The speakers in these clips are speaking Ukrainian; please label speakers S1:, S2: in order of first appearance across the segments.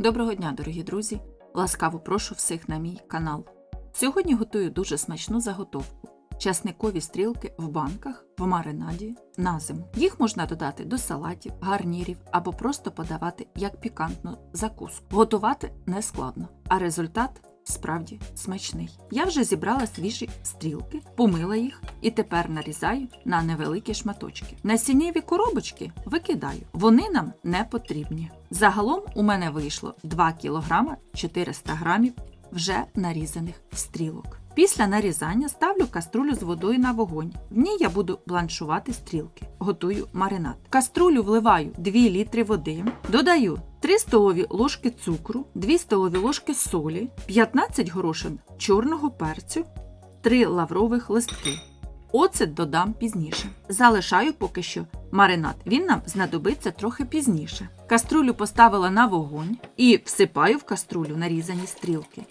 S1: Доброго дня, дорогі друзі! Ласкаво прошу всіх на мій канал. Сьогодні готую дуже смачну заготовку. Часникові стрілки в банках в маринаді на зиму. Їх можна додати до салатів, гарнірів або просто подавати як пікантну закуску. Готувати не складно, а результат справді смачний. Я вже зібрала свіжі стрілки, помила їх і тепер нарізаю на невеликі шматочки. Насіннєві коробочки викидаю, вони нам не потрібні. Загалом у мене вийшло 2 кг 400 г вже нарізаних стрілок. Після нарізання ставлю каструлю з водою на вогонь. В ній я буду бланшувати стрілки. Готую маринад. В каструлю вливаю 2 літри води, додаю 3 столові ложки цукру, 2 столові ложки солі, 15 горошин чорного перцю, 3 лаврових листки. Оцет додам пізніше. Залишаю поки що маринад. Він нам знадобиться трохи пізніше. Каструлю поставила на вогонь і всипаю в каструлю нарізані стрілки.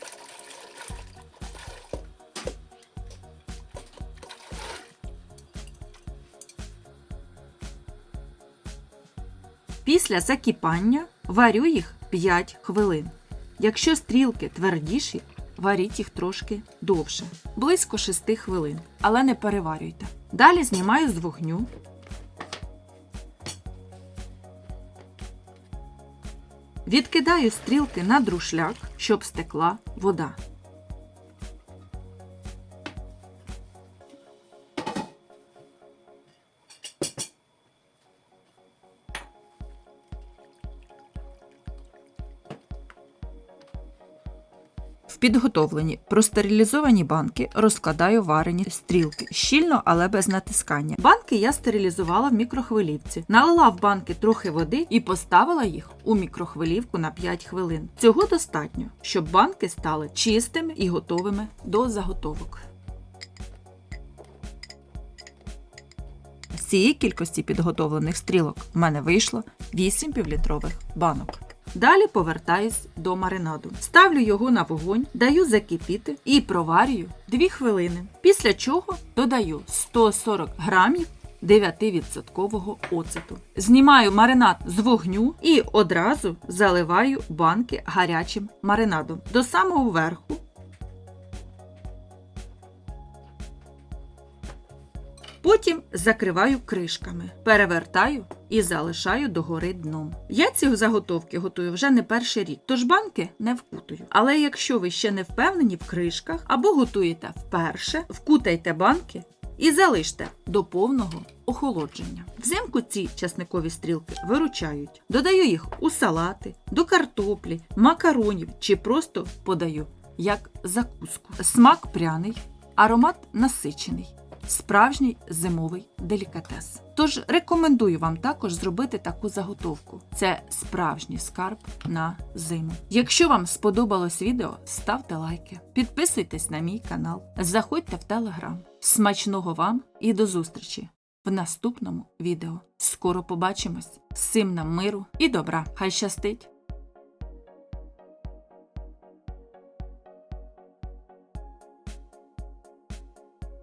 S1: Після закипання варю їх 5 хвилин. Якщо стрілки твердіші, варіть їх трошки довше, близько 6 хвилин, але не переварюйте. Далі знімаю з вогню. Відкидаю стрілки на друшляк, щоб стекла вода. Підготовлені простерилізовані банки розкладаю варені стрілки щільно, але без натискання. Банки я стерилізувала в мікрохвилівці, налила в банки трохи води і поставила їх у мікрохвилівку на 5 хвилин. Цього достатньо, щоб банки стали чистими і готовими до заготовок. З цієї кількості підготовлених стрілок в мене вийшло 8 півлітрових банок. Далі повертаюсь до маринаду. Ставлю його на вогонь, даю закипіти і проварюю 2 хвилини. Після чого додаю 140 грамів 9% оцету. Знімаю маринад з вогню і одразу заливаю банки гарячим маринадом до самого верху. Потім закриваю кришками, перевертаю і залишаю догори дном. Я ці заготовки готую вже не перший рік, тож банки не вкутую. Але якщо ви ще не впевнені в кришках або готуєте вперше, вкутайте банки і залиште до повного охолодження. Взимку ці часникові стрілки виручають. Додаю їх у салати, до картоплі, макаронів чи просто подаю як закуску. Смак пряний, аромат насичений. Справжній зимовий делікатес. Тож рекомендую вам також зробити таку заготовку. Це справжній скарб на зиму. Якщо вам сподобалось відео, ставте лайки, підписуйтесь на мій канал, заходьте в телеграм. Смачного вам і до зустрічі в наступному відео. Скоро побачимось. Всім нам миру і добра! Хай щастить!